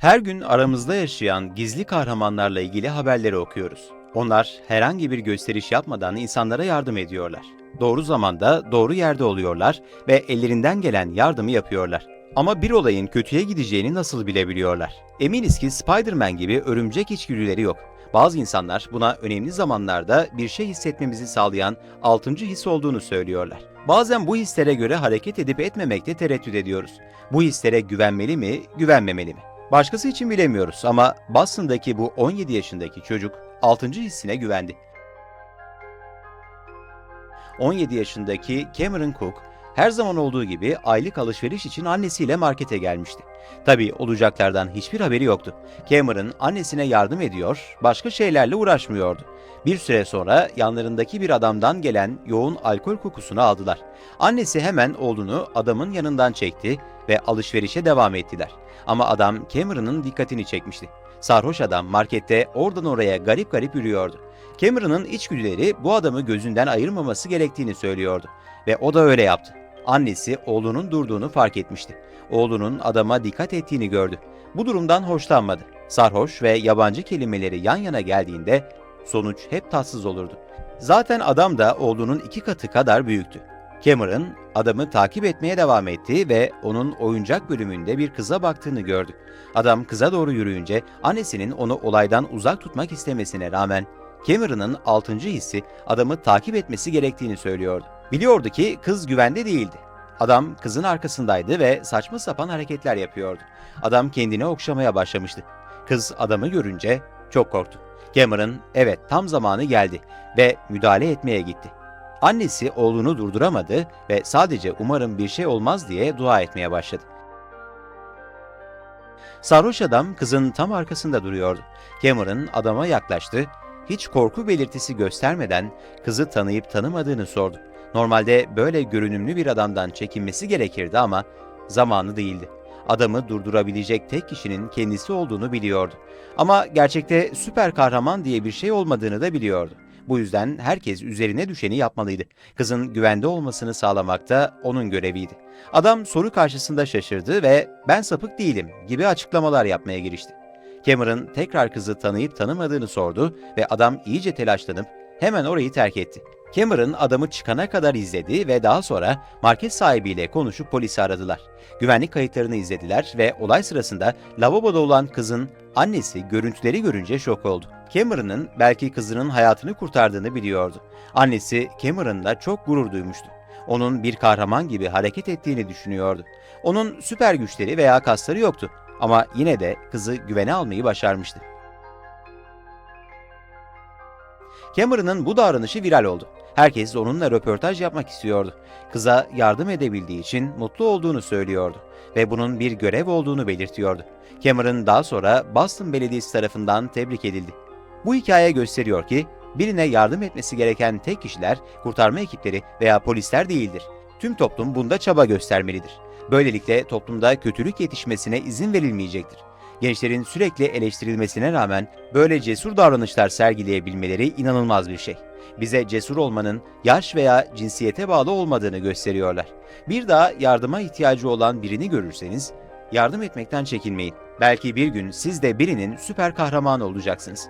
Her gün aramızda yaşayan gizli kahramanlarla ilgili haberleri okuyoruz. Onlar herhangi bir gösteriş yapmadan insanlara yardım ediyorlar. Doğru zamanda doğru yerde oluyorlar ve ellerinden gelen yardımı yapıyorlar. Ama bir olayın kötüye gideceğini nasıl bilebiliyorlar? Eminiz ki Spider-Man gibi örümcek içgüdüleri yok. Bazı insanlar buna önemli zamanlarda bir şey hissetmemizi sağlayan altıncı his olduğunu söylüyorlar. Bazen bu hislere göre hareket edip etmemekte tereddüt ediyoruz. Bu hislere güvenmeli mi, güvenmemeli mi? Başkası için bilemiyoruz ama Boston'daki bu 17 yaşındaki çocuk 6. hissine güvendi. 17 yaşındaki Cameron Cook her zaman olduğu gibi aylık alışveriş için annesiyle markete gelmişti. Tabii olacaklardan hiçbir haberi yoktu. Cameron annesine yardım ediyor, başka şeylerle uğraşmıyordu. Bir süre sonra yanlarındaki bir adamdan gelen yoğun alkol kokusunu aldılar. Annesi hemen oğlunu adamın yanından çekti ve alışverişe devam ettiler. Ama adam Cameron'ın dikkatini çekmişti. Sarhoş adam markette oradan oraya garip garip yürüyordu. Cameron'ın içgüdüleri bu adamı gözünden ayırmaması gerektiğini söylüyordu. Ve o da öyle yaptı. Annesi oğlunun durduğunu fark etmişti. Oğlunun adama dikkat ettiğini gördü. Bu durumdan hoşlanmadı. Sarhoş ve yabancı kelimeleri yan yana geldiğinde sonuç hep tatsız olurdu. Zaten adam da oğlunun iki katı kadar büyüktü. Cameron adamı takip etmeye devam etti ve onun oyuncak bölümünde bir kıza baktığını gördü. Adam kıza doğru yürüyünce annesinin onu olaydan uzak tutmak istemesine rağmen Cameron'ın altıncı hissi adamı takip etmesi gerektiğini söylüyordu. Biliyordu ki kız güvende değildi. Adam kızın arkasındaydı ve saçma sapan hareketler yapıyordu. Adam kendini okşamaya başlamıştı. Kız adamı görünce çok korktu. Cameron evet tam zamanı geldi ve müdahale etmeye gitti. Annesi oğlunu durduramadı ve sadece umarım bir şey olmaz diye dua etmeye başladı. Sarhoş adam kızın tam arkasında duruyordu. Cameron adama yaklaştı, hiç korku belirtisi göstermeden kızı tanıyıp tanımadığını sordu. Normalde böyle görünümlü bir adamdan çekinmesi gerekirdi ama zamanı değildi. Adamı durdurabilecek tek kişinin kendisi olduğunu biliyordu. Ama gerçekte süper kahraman diye bir şey olmadığını da biliyordu. Bu yüzden herkes üzerine düşeni yapmalıydı. Kızın güvende olmasını sağlamak da onun göreviydi. Adam soru karşısında şaşırdı ve ben sapık değilim gibi açıklamalar yapmaya girişti. Cameron tekrar kızı tanıyıp tanımadığını sordu ve adam iyice telaşlanıp hemen orayı terk etti. Cameron adamı çıkana kadar izledi ve daha sonra market sahibiyle konuşup polisi aradılar. Güvenlik kayıtlarını izlediler ve olay sırasında lavaboda olan kızın annesi görüntüleri görünce şok oldu. Cameron'ın belki kızının hayatını kurtardığını biliyordu. Annesi Cameron'la çok gurur duymuştu. Onun bir kahraman gibi hareket ettiğini düşünüyordu. Onun süper güçleri veya kasları yoktu ama yine de kızı güvene almayı başarmıştı. Cameron'ın bu davranışı viral oldu. Herkes onunla röportaj yapmak istiyordu. Kıza yardım edebildiği için mutlu olduğunu söylüyordu ve bunun bir görev olduğunu belirtiyordu. Cameron daha sonra Boston Belediyesi tarafından tebrik edildi. Bu hikaye gösteriyor ki birine yardım etmesi gereken tek kişiler kurtarma ekipleri veya polisler değildir. Tüm toplum bunda çaba göstermelidir. Böylelikle toplumda kötülük yetişmesine izin verilmeyecektir. Gençlerin sürekli eleştirilmesine rağmen böyle cesur davranışlar sergileyebilmeleri inanılmaz bir şey. Bize cesur olmanın yaş veya cinsiyete bağlı olmadığını gösteriyorlar. Bir daha yardıma ihtiyacı olan birini görürseniz yardım etmekten çekinmeyin. Belki bir gün siz de birinin süper kahramanı olacaksınız.